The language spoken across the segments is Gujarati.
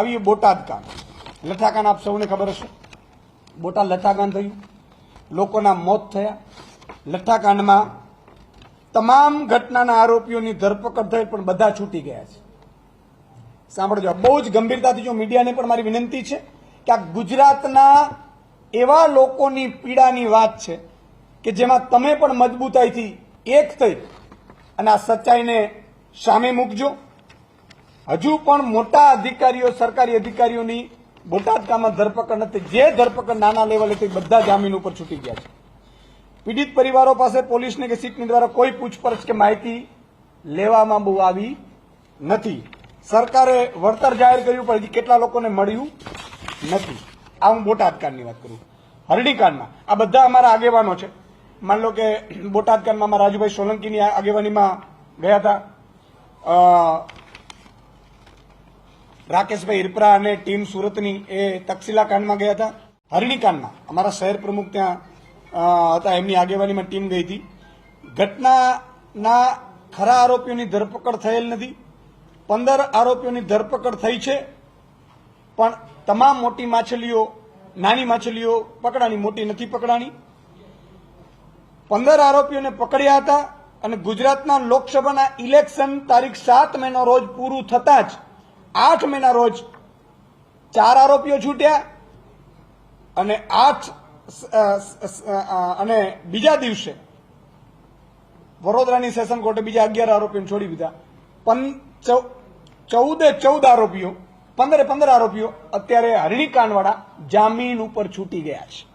આવી બોટાદ કાંડ લઠાકાંડ આપ સૌને ખબર હશે? બોટાદ લઠાકાંડ થયું. લોકોના મોત થયા. લઠ્ઠાકાંડમાં તમામ ઘટનાના આરોપીઓની ધરપકડ થઈ પણ બધા છૂટી ગયા છે. સાંભળજો, બહુ જ ગંભીરતાથી જો મીડિયાને પણ મારી વિનંતી છે કે આ ગુજરાતના એવા લોકોની પીડાની વાત છે કે જેમાં તમે પણ મજબૂતાઈથી એક થઈ અને આ સચ્ચાઈને સામે મૂકજો. હજુ પણ મોટા અધિકારીઓ, સરકારી અધિકારીઓની બોટાદ કામમાં ધરપકડ નથી. જે ધરપકડ નાના લેવલે થઈ બધા જામીન ઉપર છૂટી ગયા છે. પીડિત પરિવારો પાસે પોલીસને કે સીટની દ્વારા કોઈ પૂછપરછ કે માહિતી લેવામાં બહુ આવી નથી. સરકારે વળતર જાહેર કર્યું, પણ હજી કેટલા લોકોને મળ્યું નથી. આ હું બોટાદકાંડની વાત કરું. હરણીકાંડમાં આ બધા અમારા આગેવાનો છે. માની લો કે બોટાદ કાંડમાં અમારા રાજુભાઈ સોલંકીની આગેવાનીમાં ગયા હતા. રાકેશભાઈ હિરપરા અને ટીમ સુરતની એ તક્ષિલા કાંડમાં ગયા હતા. હરણીકાંડમાં અમારા શહેર પ્રમુખ ત્યાં હતા. એમની આગેવાનીમાં ટીમ ગઈ હતી. ઘટનાના ખરા આરોપીઓની ધરપકડ થયેલ નથી. પંદર આરોપીઓની ધરપકડ થઈ છે. પણ તમામ મોટી માછલીઓ, નાની માછલીઓ પકડાણી મોટી નથી પકડાણી. પંદર આરોપીઓને પકડ્યા હતા અને ગુજરાતના લોકસભાના ઇલેક્શન તારીખ સાત મેનો રોજ પૂરું થતાં જ આઠ મેના રોજ ચાર આરોપીઓ છૂટ્યા અને આઠ અને બીજા દિવસે વડોદરાની સેશન કોર્ટે બીજા અગિયાર આરોપીઓને છોડી દીધા. પં- ચૌ- ચૌદે ચૌદ આરોપીઓ, પંદરે પંદર આરોપીઓ અત્યારે હરણીકાંડવાળા જામીન ઉપર છૂટી ગયા છે.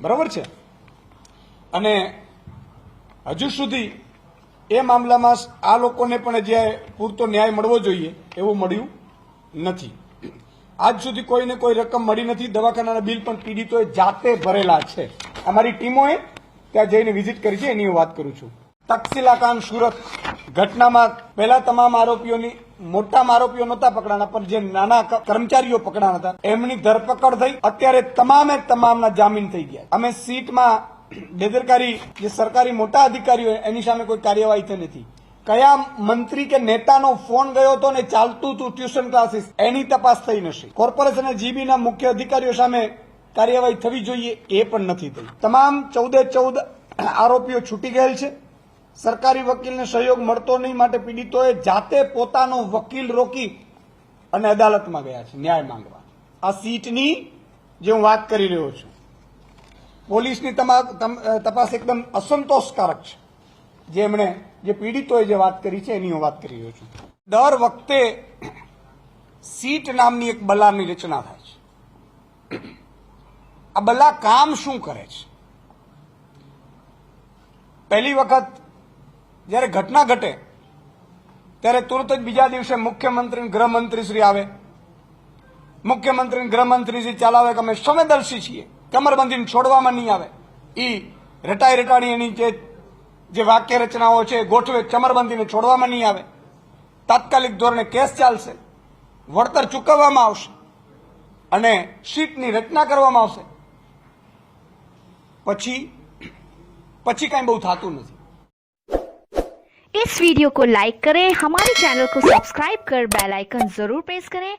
બરાબર છે? અને હજુ સુધી એ મામલામાં આ લોકોને પણ જે પૂરતો ન્યાય મળવો જોઈએ એવું મળ્યું નથી. આજ સુધી કોઈને કોઈ રકમ મળી નથી. દવાખાનાના બિલ પણ પીડિતોએ જાતે ભરેલા છે. અમારી ટીમોએ ત્યાં જઈને વિઝિટ કરી છે, એની હું વાત કરું છું. કાંડ સુરત ઘટનામાં પહેલા તમામ આરોપીઓની, મોટા આરોપીઓ નહોતા પકડાના પણ જે નાના કર્મચારીઓ પકડાના હતા, એમની ધરપકડ થઈ. અત્યારે તમામે તમામના જામીન થઈ ગયા અમે સીટમાં બેદરકારી જે સરકારી મોટા અધિકારીઓ એની સામે કોઈ કાર્યવાહી થઈ નથી. કયા મંત્રી કે નેતાનો ફોન ગયો હતો ને ચાલતું હતું ટ્યુશન ક્લાસીસ, એની તપાસ થઈ નથી. કોર્પોરેશન અને જીબીના મુખ્ય અધિકારીઓ સામે કાર્યવાહી થવી જોઈએ એ પણ નથી થઈ. તમામ ચૌદે ચૌદ આરોપીઓ છૂટી ગયેલ છે. સરકારી વકીલને સહયોગ મળતો નહીં માટે પીડિતોએ જાતે પોતાનો વકીલ રોકી અને અદાલતમાં ગયા છે. ન્યાય માંગવા. આ સીટની જે હું વાત કરી રહ્યો છું પોલીસની તપાસ એકદમ અસંતોષકારક છે. જે એમણે જે પીડિતોએ જે વાત કરી છે, એની હું વાત કરી રહ્યો છું. દર વખતે સીટ નામની એક બલાની રચના થાય છે. આ બલા કામ શું કરે છે? પહેલી વખત જ્યારે ઘટના ઘટે, ત્યારે તુરંત જ બીજા દિવસે મુખ્યમંત્રી ગૃહમંત્રી શ્રી આવે. મુખ્યમંત્રી અને ગૃહમંત્રીશ્રી ચલાવે કે અમે સંવેદનશીલ છીએ કમરબંધીને છોડવામાં નહીં આવે ઈ રટાઈ રટાડી એની જે જે વાક્ય રચનાઓ છે ગોઠવે ચમરબંધીને છોડવામાં નહીં આવે તાત્કાલિક ધોરણે કેસ ચાલશે વળતર ચૂકવવામાં આવશે અને સીટની રચના કરવામાં આવશે પછી પછી કાંઈ બહુ થતું નથી इस वीडियो को लाइक करें हमारे चैनल को सब्सक्राइब कर बेल आइकन जरूर प्रेस करें